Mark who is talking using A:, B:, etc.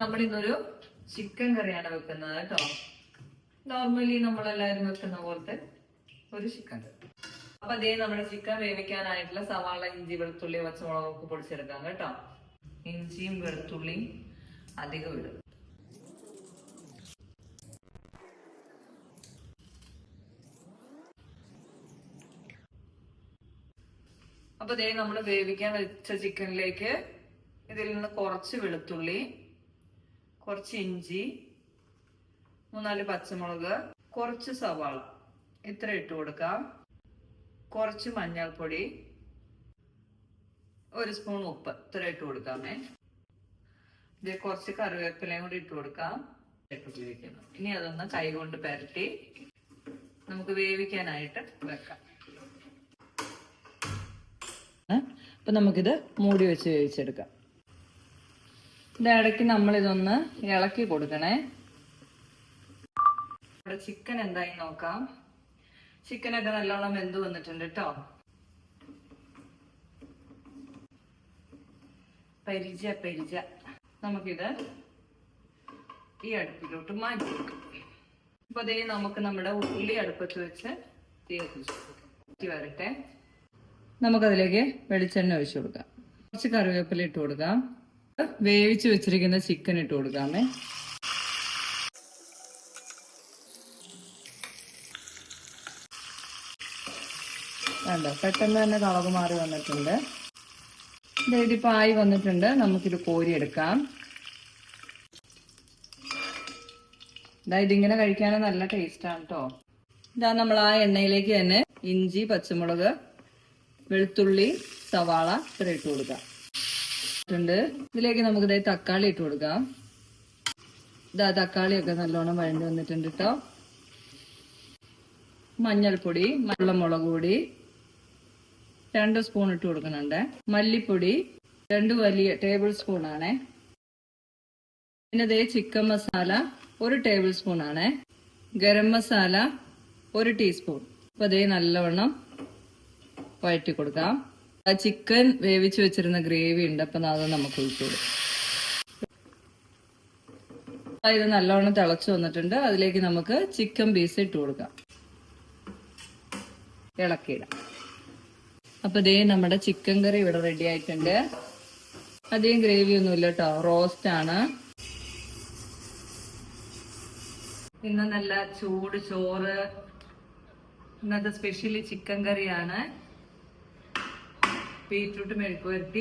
A: നമ്മൾ ഇന്നൊരു ചിക്കൻ കറിയാണ് വെക്കുന്നത് കേട്ടോ. നോർമലി നമ്മളെല്ലാരും വെക്കുന്ന പോലത്തെ ഒരു ചിക്കൻ കറി. അപ്പൊ അതേ നമ്മുടെ ചിക്കൻ വേവിക്കാനായിട്ടുള്ള സവാള ഇഞ്ചി വെളുത്തുള്ളി പച്ചമുളകൊക്കെ പൊടിച്ചെടുക്കാം കേട്ടോ. ഇഞ്ചിയും വെളുത്തുള്ളിയും അധികം ഇടും. അപ്പൊ ദേ നമ്മൾ വേവിക്കാൻ വെച്ച ചിക്കനിലേക്ക് ഇതിൽ നിന്ന് കുറച്ച് വെളുത്തുള്ളി കുറച്ച് ഇഞ്ചി മൂന്നാൽ പച്ചമുളക് കുറച്ച് സവാള. ഇത്ര ഇട്ട് കൊടുക്കാം. കുറച്ച് മഞ്ഞൾപ്പൊടി ഒരു സ്പൂൺ ഉപ്പ്. ഇത്ര ഇട്ട് കൊടുക്കാമേ. ഇത് കുറച്ച് കറിവേപ്പിലയും കൂടി ഇട്ട് കൊടുക്കാം. ഇട്ട് ഉപയോഗിക്കണം ഇനി അതൊന്ന് കൈ കൊണ്ട് പരട്ടി നമുക്ക് വേവിക്കാനായിട്ട് വെക്കാം. അപ്പൊ നമുക്കിത് മൂടി വെച്ച് വേവിച്ചെടുക്കാം. ഇത് ഇടയ്ക്ക് നമ്മൾ ഇതൊന്ന് ഇളക്കി കൊടുക്കണേ. നമ്മുടെ ചിക്കൻ എന്തായി നോക്കാം. ചിക്കനൊക്കെ നല്ലോണം വെന്ത് വന്നിട്ടുണ്ട് കേട്ടോ പരിച പരിച. നമുക്കിത് ഈ അടുപ്പിലോട്ട് മാറ്റി അപ്പൊ അതേ നമുക്ക് നമ്മുടെ ഉള്ളി അടുപ്പത്ത് വെച്ച് തീ വരട്ടെ. നമുക്കതിലേക്ക് വെളിച്ചെണ്ണ ഒഴിച്ചു കൊടുക്കാം. കുറച്ച് കറിവേപ്പില ഇട്ട് കൊടുക്കാം. വേവിച്ച് വെച്ചിരിക്കുന്ന ചിക്കൻ ഇട്ട് കൊടുക്കാമേ. വേണ്ട പെട്ടെന്ന് തന്നെ കളവ് മാറി വന്നിട്ടുണ്ട്. ദേ ഇതിപ്പോ ആയി വന്നിട്ടുണ്ട്. നമുക്കിത് കോരിയെടുക്കാം. ഇതാ ഇതിങ്ങനെ കഴിക്കാൻ നല്ല ടേസ്റ്റാണ് കേട്ടോ ഇതാ നമ്മൾ ആ എണ്ണയിലേക്ക് തന്നെ ഇഞ്ചി പച്ചമുളക് വെളുത്തുള്ളി സവാള ഇത്ര ഇട്ട് കൊടുക്കാം. ഉണ്ട് ഇതിലേക്ക് നമുക്ക് ഇതായി തക്കാളി ഇട്ട് കൊടുക്കാം. ഇതാ തക്കാളിയൊക്കെ നല്ലോണം വഴണ്ടി വന്നിട്ടുണ്ട് കേട്ടോ മഞ്ഞൾപ്പൊടി മുളക് പൊടി രണ്ട് സ്പൂൺ ഇട്ട് കൊടുക്കുന്നുണ്ട്. മല്ലിപ്പൊടി രണ്ട് വലിയ ടേബിൾ സ്പൂൺ പിന്നെ ദേ ചിക്കൻ മസാല ഒരു ടേബിൾ സ്പൂൺ ഗരം മസാല ഒരു ടീസ്പൂൺ. അപ്പൊ അതേ നല്ലവണ്ണം വഴറ്റി കൊടുക്കാം. ചിക്കൻ വേവിച്ച് വെച്ചിരുന്ന ഗ്രേവി ഉണ്ട് അപ്പൊ അത് നമുക്ക് ഒഴിച്ചു കൊടുക്കാം ആ, ഇത് നല്ലോണം തിളച്ചു വന്നിട്ടുണ്ട്. അതിലേക്ക് നമുക്ക് ചിക്കൻ പീസ് ഇട്ട് കൊടുക്കാം. ഇളക്കിയിടാം അപ്പൊ ദേ നമ്മുടെ ചിക്കൻ കറി ഇവിടെ റെഡി ആയിട്ടുണ്ട്. അധികം ഗ്രേവി ഒന്നുമില്ല കേട്ടോ റോസ്റ്റ് ആണ്. ഇന്ന് നല്ല ചൂട് ചോറ്. ഇന്നത്തെ സ്പെഷ്യലി ചിക്കൻ കറിയാണ്. ബീറ്റ്റൂട്ട് മെഴുക്ക് വരട്ടി